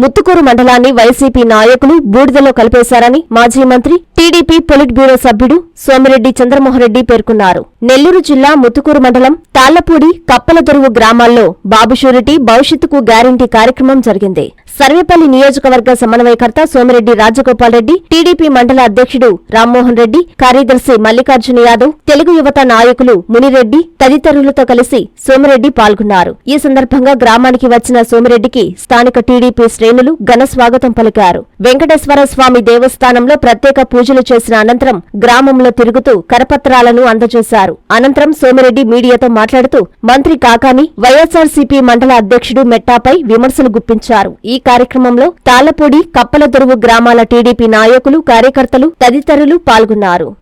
ముత్తుకూరు మండలాన్ని వైసీపీ నాయకులు బూడిదలో కలిపేశారని మాజీ మంత్రి టీడీపీ పొలిట్ బ్యూరో సభ్యుడు సోమిరెడ్డి చంద్రమోహన్రెడ్డి పేర్కొన్నారు. నెల్లూరు జిల్లా ముత్తుకూరు మండలం తాళ్ళపూడి కప్పలదొరువు గ్రామాల్లో బాబు షూరిటీ భవిష్యత్తుకు గ్యారంటీ కార్యక్రమం జరిగింది. సర్వేపల్లి నియోజకవర్గ సమన్వయకర్త సోమిరెడ్డి రాజగోపాల్ రెడ్డి టీడీపీ మండల అధ్యక్షుడు రామ్మోహన్ రెడ్డి కార్యదర్శి మల్లికార్జున యాదవ్ తెలుగు యువత నాయకులు మునిరెడ్డి తదితరులతో కలిసి సోమిరెడ్డి పాల్గొన్నారు. ఈ సందర్భంగా గ్రామానికి వచ్చిన సోమిరెడ్డికి స్థానిక టీడీపీ శ్రేణులు ఘన స్వాగతం పలికారు. వెంకటేశ్వర స్వామి దేవస్థానంలో ప్రత్యేక పూజలు చేసిన అనంతరం గ్రామంలో తిరుగుతూ కరపత్రాలను అందజేశారు. అనంతరం సోమిరెడ్డి మీడియాతో మాట్లాడుతూ మంత్రి కాకాని వైఎస్ఆర్సీపీ మండల అధ్యక్షుడు మెట్టాపై విమర్శలు గుప్పించారు. ఈ కార్యక్రమంలో తాళ్ళపూడి కప్పలదొరువు గ్రామాల టీడీపీ నాయకులు కార్యకర్తలు తదితరులు పాల్గొన్నారు.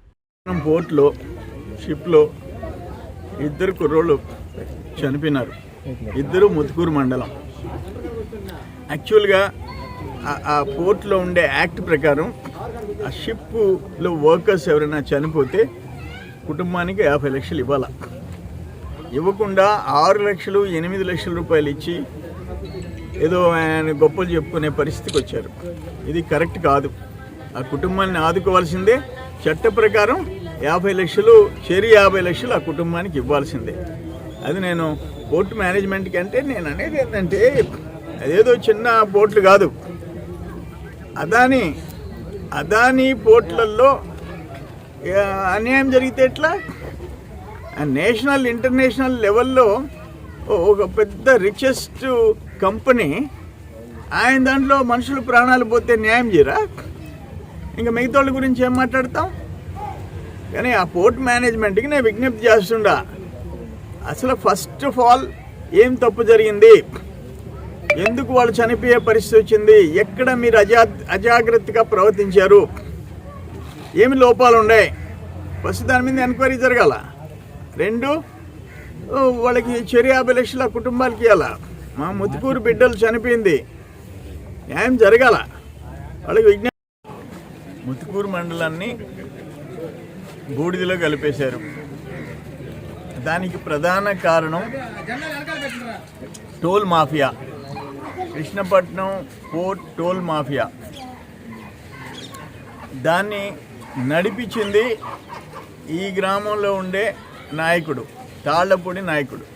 బోట్లో షిప్లో ఇద్దరు కుర్రోళ్ళు చనిపోయినారు. ఇద్దరు ముతుకూరు మండలం. యాక్చువల్గా ఆ- ఆ పోర్ట్లో ఉండే యాక్ట్ ప్రకారం ఆ షిప్లో వర్కర్స్ ఎవరైనా చనిపోతే కుటుంబానికి యాభై లక్షలు ఇవ్వాలి. ఇవ్వకుండా ఆరు లక్షలు ఎనిమిది లక్షల రూపాయలు ఇచ్చి ఏదో ఆయన గొప్పలు చెప్పుకునే పరిస్థితికి వచ్చారు. ఇది కరెక్ట్ కాదు. ఆ కుటుంబాన్ని ఆదుకోవాల్సిందే. చట్ట ప్రకారం యాభై లక్షలు చెరి యాభై లక్షలు ఆ కుటుంబానికి ఇవ్వాల్సిందే. అది నేను పోర్ట్ మేనేజ్మెంట్కి అంటే నేను అనేది ఏంటంటే అదేదో చిన్న పోర్ట్లు కాదు. అదాని అదాని పోర్ట్లలో అన్యాయం జరిగితే ఎట్లా? నేషనల్ ఇంటర్నేషనల్ లెవెల్లో ఒక పెద్ద రిచెస్ట్ కంపెనీ ఆయన దాంట్లో మనుషులు ప్రాణాలు పోతే న్యాయం చేయరా? ఇంకా మిగతా వాళ్ళ గురించి ఏం మాట్లాడతాం? కానీ ఆ పోర్ట్ మేనేజ్మెంట్కి నేను విజ్ఞప్తి చేస్తుండా. అసలు ఫస్ట్ ఆఫ్ ఆల్ ఏం తప్పు జరిగింది? ఎందుకు వాళ్ళు చనిపోయే పరిస్థితి వచ్చింది? ఎక్కడ మీరు అజా అజాగ్రత్తగా ప్రవర్తించారు? ఏమి లోపాలు ఉన్నాయి? ఫస్ట్ దాని మీద ఎంక్వైరీ జరగాల. రెండు వాళ్ళకి చెరి కుటుంబాలకి ఇవ్వాల మా ముత్తుకూరు బిడ్డలు చనిపోయింది. న్యాయం జరగాల. వాళ్ళకి విజ్ఞా ముత్తుకూరు మండలాన్ని బూడిదలో కలిపేశారు. దానికి ప్రధాన కారణం toll mafia. Krishnapatnam port toll mafia. దాన్ని నడిపించింది ఈ గ్రామంలో ఉండే నాయకుడు తాళ్ళపూడి నాయకుడు.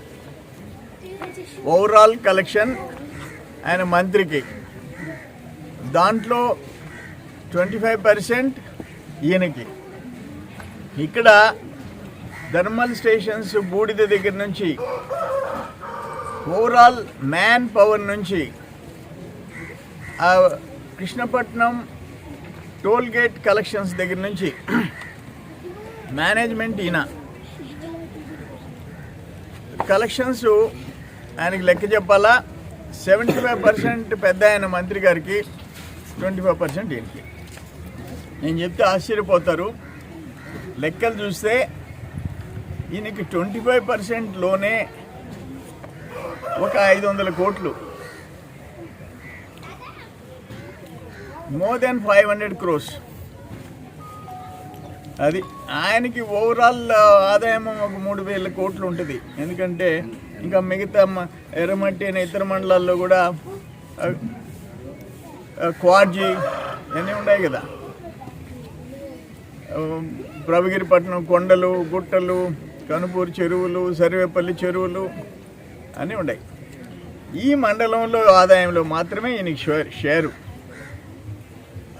ఓవరాల్ కలెక్షన్ ఆయన మంత్రికి దాంట్లో ట్వంటీ ఫైవ్ పర్సెంట్ ఈయనకి. ఇక్కడ థర్మల్ స్టేషన్స్ బూడిద దగ్గర నుంచి ఓవరాల్ మ్యాన్ పవర్ నుంచి కృష్ణపట్నం టోల్ గేట్ కలెక్షన్స్ దగ్గర నుంచి మేనేజ్మెంట్ ఈయన. కలెక్షన్స్ ఆయనకి లెక్క చెప్పాలా? సెవెంటీ ఫైవ్ పర్సెంట్ పెద్ద ఆయన మంత్రి గారికి ట్వంటీ ఫైవ్ పర్సెంట్ ఈయనకి. నేను చెప్తే ఆశ్చర్యపోతారు. లెక్కలు చూస్తే ఈయనకి ట్వంటీ ఫైవ్ పర్సెంట్లోనే ఒక ఐదు వందల కోట్లు. More than five hundred crores అది ఆయనకి ఓవరాల్ ఆదాయం ఒక మూడు వేల కోట్లు ఉంటుంది. ఎందుకంటే ఇంకా మిగతా ఎర్రమట్టి అనే ఇతర మండలాల్లో కూడా క్వార్జీ అన్నీ ఇవన్నీ ఉన్నాయి కదా. ప్రభుగిరిపట్నం ప్రభగిరిపట్నం కొండలు గుట్టలు కనుపూరు చెరువులు సర్వేపల్లి చెరువులు అన్నీ ఉన్నాయి. ఈ మండలంలో ఆదాయంలో మాత్రమే ఈయనకి షేర్ షేరు.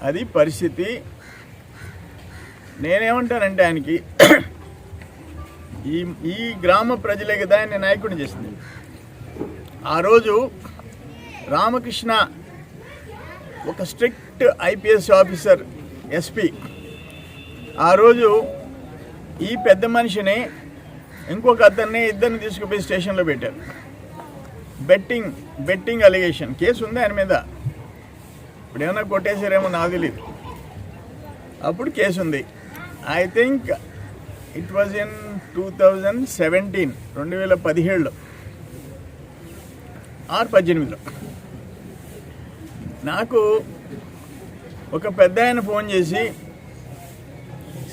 అది పరిస్థితి. నేనేమంటానంటే ఆయనకి ఈ ఈ గ్రామ ప్రజలే కదా ఆయన నాయకుడిని చేసింది. ఆ రోజు రామకృష్ణ ఒక స్ట్రిక్ట్ ఐపీఎస్ ఆఫీసర్ ఎస్పీ. ఆ రోజు ఈ పెద్ద మనిషిని ఇంకొక అతన్ని ఇద్దరిని తీసుకుపోయి స్టేషన్లో పెట్టారు. బెట్టింగ్ బెట్టింగ్ అలిగేషన్ కేసు ఉంది ఆయన మీద. ఇప్పుడు ఏమైనా కొట్టేశారేమో నాకు తెలియదు అప్పుడు కేసు ఉంది. I think it was in two thousand seventeen రెండు వేల పదిహేడులో. ఆరు పద్దెనిమిదిలో. నాకు ఒక పెద్ద ఆయన ఫోన్ చేసి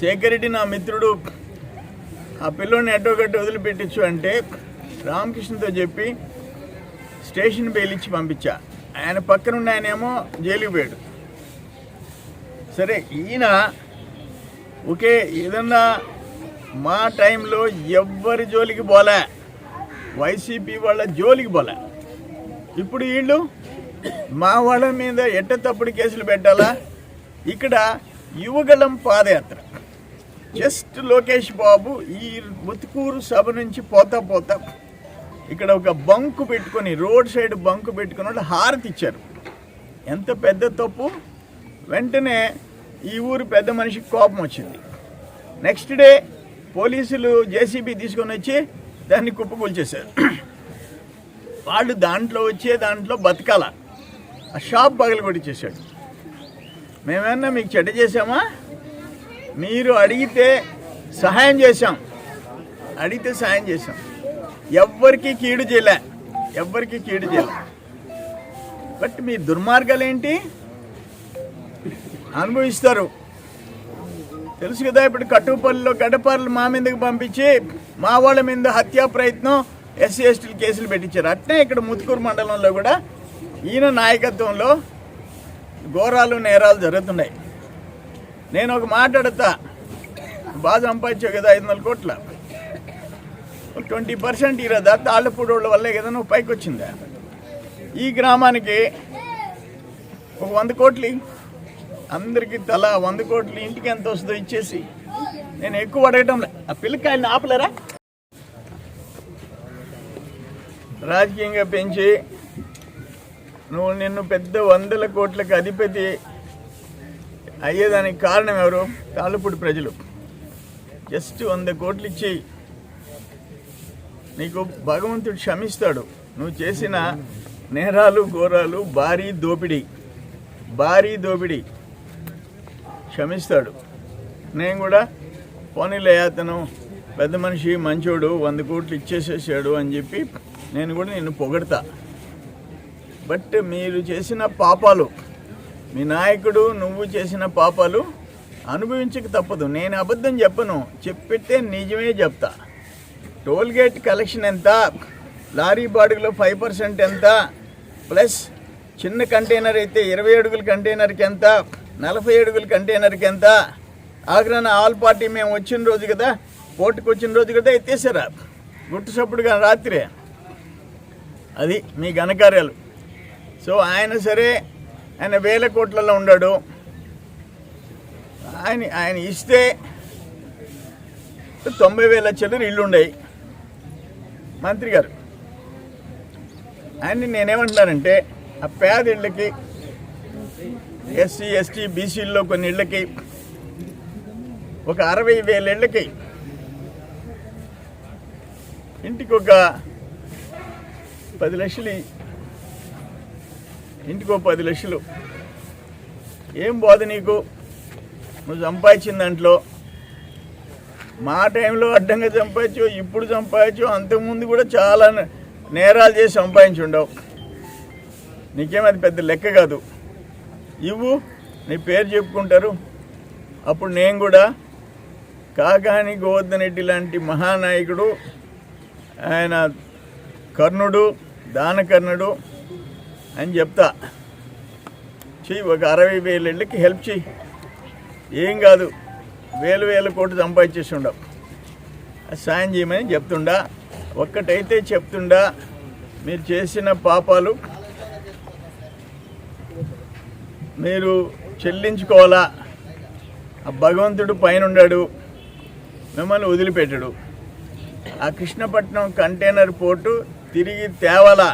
శేఖర్ రెడ్డి నా మిత్రుడు ఆ పిల్లోని ఎటో గట్టు వదిలిపెట్టచ్చు అంటే రామకృష్ణతో చెప్పి స్టేషన్ బెయిల్ ఇచ్చి పంపించా. ఆయన పక్కన ఉన్న ఆయనేమో జైలుకి పోయాడు. సరే ఈయన ఓకే ఏదన్నా మా టైంలో ఎవ్వరి జోలికి పోలే. వైసీపీ వాళ్ళ జోలికి పోలే. ఇప్పుడు వీళ్ళు మా వాళ్ళ మీద ఎట్ట తప్పుడు కేసులు పెట్టాలా? ఇక్కడ యువగళం పాదయాత్ర. జస్ట్ లోకేష్ బాబు ఈ ముతుకూరు సభ నుంచి పోతా పోతా ఇక్కడ ఒక బంకు పెట్టుకొని రోడ్ సైడ్ బంకు పెట్టుకుని వాళ్ళు హారతి ఇచ్చారు. ఎంత పెద్ద తప్పు? వెంటనే ఈ ఊరు పెద్ద మనిషికి కోపం వచ్చింది. నెక్స్ట్ డే పోలీసులు జేసీబీ తీసుకొని వచ్చి దాన్ని కుప్పకూల్చేశారు వాళ్ళు దాంట్లో వచ్చే దాంట్లో బతకాల. ఆ షాప్ పగలగొట్టించేశాడు మేమేమన్నా మీకు చెడ్డ చేసామా మీరు అడిగితే సహాయం చేశాం. అడిగితే సహాయం చేశాం. ఎవ్వరికి కీడు చేయలే. ఎవ్వరికి కీడు చేయలే. బట్ మీ దుర్మార్గాలు ఏంటి అనుభవిస్తారు. తెలుసు కదా ఇప్పుడు కట్టుపల్లిలో గడపర్లు మా మీదకి పంపించి మా వాళ్ళ మీద హత్యా ప్రయత్నం ఎస్సీ ఎస్టీలు కేసులు పెట్టించారు. అట్నే ఇక్కడ ముత్తుకూరు మండలంలో కూడా ఈయన నాయకత్వంలో ఘోరాలు నేరాలు జరుగుతున్నాయి. నేను ఒక మాట్లాడతా బాగా సంపాదించావు కదా ఐదు వందల కోట్ల. Twenty percent ఇరదా? తాళ్ళపూడి వాళ్ళ వల్లే కదా నువ్వు పైకి వచ్చిందా ఈ గ్రామానికి ఒక వంద కోట్లు అందరికి తల వంద కోట్లు ఇంటికి ఎంత వస్తుందో ఇచ్చేసి నేను ఎక్కువ అడగటం ఆ పిల్లకాయల్ని ఆపలేరా? రాజకీయంగా పెంచి నువ్వు నిన్ను పెద్ద వందల కోట్లకు అధిపతి అయ్యేదానికి కారణం ఎవరు? తాళ్ళపూడి ప్రజలు. జస్ట్ వంద కోట్లు ఇచ్చి నీకు భగవంతుడు క్షమిస్తాడు. నువ్వు చేసిన నేరాలు ఘోరాలు భారీ దోపిడీ. భారీ దోపిడీ. క్షమిస్తాడు. నేను కూడా పోనీలే అతను పెద్ద మనిషి మంచోడు వంద కోట్లు ఇచ్చేసేసాడు అని చెప్పి నేను కూడా నిన్ను పొగడతా. బట్ మీరు చేసిన పాపాలు మీ నాయకుడు నువ్వు చేసిన పాపాలు అనుభవించక తప్పదు. నేను అబద్ధం చెప్పను చెప్పితే నిజమే చెప్తా. టోల్గేట్ కలెక్షన్ ఎంత లారీ బాడుగులో ఫైవ్ పర్సెంట్ ఎంత ప్లస్ చిన్న కంటైనర్ అయితే ఇరవై అడుగుల కంటైనర్కి ఎంత నలభై అడుగుల కంటైనర్కి ఎంత? ఆగ్రహణ ఆల్ పార్టీ మేము వచ్చిన రోజు కదా పోర్టుకు వచ్చిన రోజు కదా ఎత్తేసారా. గుట్టు సప్పుడుగా రాత్రి. అది మీ ఘనకార్యాలు. సో ఆయన సరే ఆయన వేల కోట్లలో ఉన్నాడు. ఆయన ఆయన ఇస్తే తొంభై వేల చిల్లర ఇల్లు ఉన్నాయి మంత్రి గారు ఆయన్ని నేనేమంటున్నానంటే ఆ పేద ఇళ్ళకి ఎస్సీ ఎస్టీ బీసీల్లో కొన్ని ఇళ్ళకి ఒక అరవై వేల ఇళ్ళకి ఇంటికి ఒక పది లక్షలు ఇంటికో పది లక్షలు. ఏం బాధ నీకు? నువ్వు సంపాదించిన దాంట్లో మా టైంలో అడ్డంగా సంపాదించు ఇప్పుడు సంపాదించు అంతకుముందు కూడా చాలా నేరాలు చేసి సంపాదించి ఉండవు నీకేమది అది పెద్ద లెక్క కాదు. ఇవ్వు నీ పేరు చెప్పుకుంటారు. అప్పుడు నేను కూడా కాకాని గోవర్ధనరెడ్డి లాంటి మహానాయకుడు ఆయన కర్ణుడు దానకర్ణుడు అని చెప్తా. చెయ్యి ఒక అరవై వేల ఇళ్ళకి హెల్ప్ చెయ్యి. ఏం కాదు వేలు వేల కోట్లు సంపాదించేసి ఉండవు సాయం చేయమని చెప్తుండా. ఒక్కటైతే చెప్తుండా మీరు చేసిన పాపాలు మీరు చెల్లించుకోవాలా? ఆ భగవంతుడు పైన ఉన్నాడు మిమ్మల్ని వదిలిపెట్టాడు. ఆ కృష్ణపట్నం కంటైనర్ పోర్టు తిరిగి తేవాలా?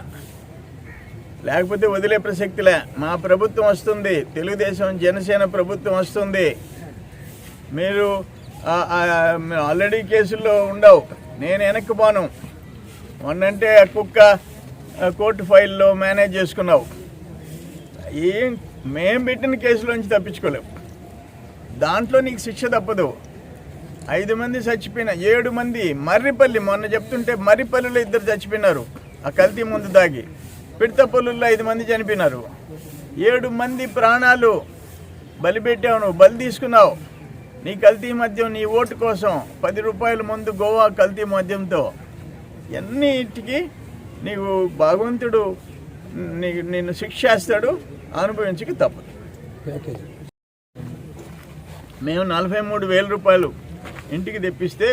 లేకపోతే వదిలే ప్రసక్తిలే. మా ప్రభుత్వం వస్తుంది తెలుగుదేశం జనసేన ప్రభుత్వం వస్తుంది. మీరు ఆల్రెడీ కేసుల్లో ఉండవు. నేను వెనక్కిపోను మొన్నంటే ఆ కుక్క కోర్టు ఫైల్లో మేనేజ్ చేసుకున్నావు. ఏం మేం పెట్టిన కేసులోంచి తప్పించుకోలేము దాంట్లో నీకు శిక్ష తప్పదు. ఐదు మంది చచ్చిపోయిన ఏడు మంది మర్రిపల్లి మొన్న చెప్తుంటే మర్రిపల్లిలో ఇద్దరు చచ్చిపోయినారు. ఆ కల్తీ ముందు దాగి పిడతపల్లుల్లో ఐదు మంది చనిపోయినారు. ఏడు మంది ప్రాణాలు బలి పెట్టావు నువ్వు బలి తీసుకున్నావు. నీ కల్తీ మద్యం నీ ఓటు కోసం పది రూపాయల ముందు గోవా కల్తీ మద్యంతో. ఎన్నిటికీ నీవు భగవంతుడు నీ- నిన్ను శిక్షేస్తాడు అనుభవించక తప్పదు. మేము నలభై మూడు వేల రూపాయలు ఇంటికి తెప్పిస్తే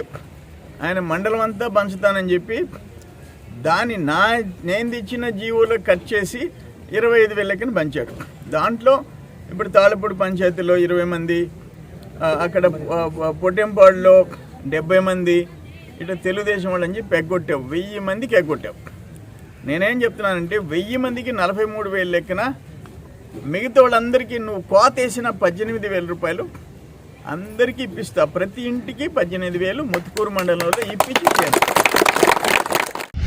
ఆయన మండలం అంతా పంచుతానని చెప్పి దాన్ని నా నేను తెచ్చిన జీవోలో కట్ చేసి ఇరవై ఐదు వేలకి పంచాడు. దాంట్లో ఇప్పుడు తాళపూడి పంచాయతీలో ఇరవై మంది అక్కడ పొట్టెంపాడులో డెబ్బై మంది ఇట్లా తెలుగుదేశం వాళ్ళని చెప్పి ఎగ్గొట్టావు. వెయ్యి మందికి ఎగ్గొట్టావు. నేనేం చెప్తున్నానంటే వెయ్యి మందికి నలభై మూడు వేలు లెక్కన మిగతా వాళ్ళందరికీ నువ్వు కోత వేసిన పద్దెనిమిది వేల రూపాయలు అందరికీ ఇప్పిస్తా. ప్రతి ఇంటికి పద్దెనిమిది వేలు ముత్తుకూరు మండలంలో ఇప్పించి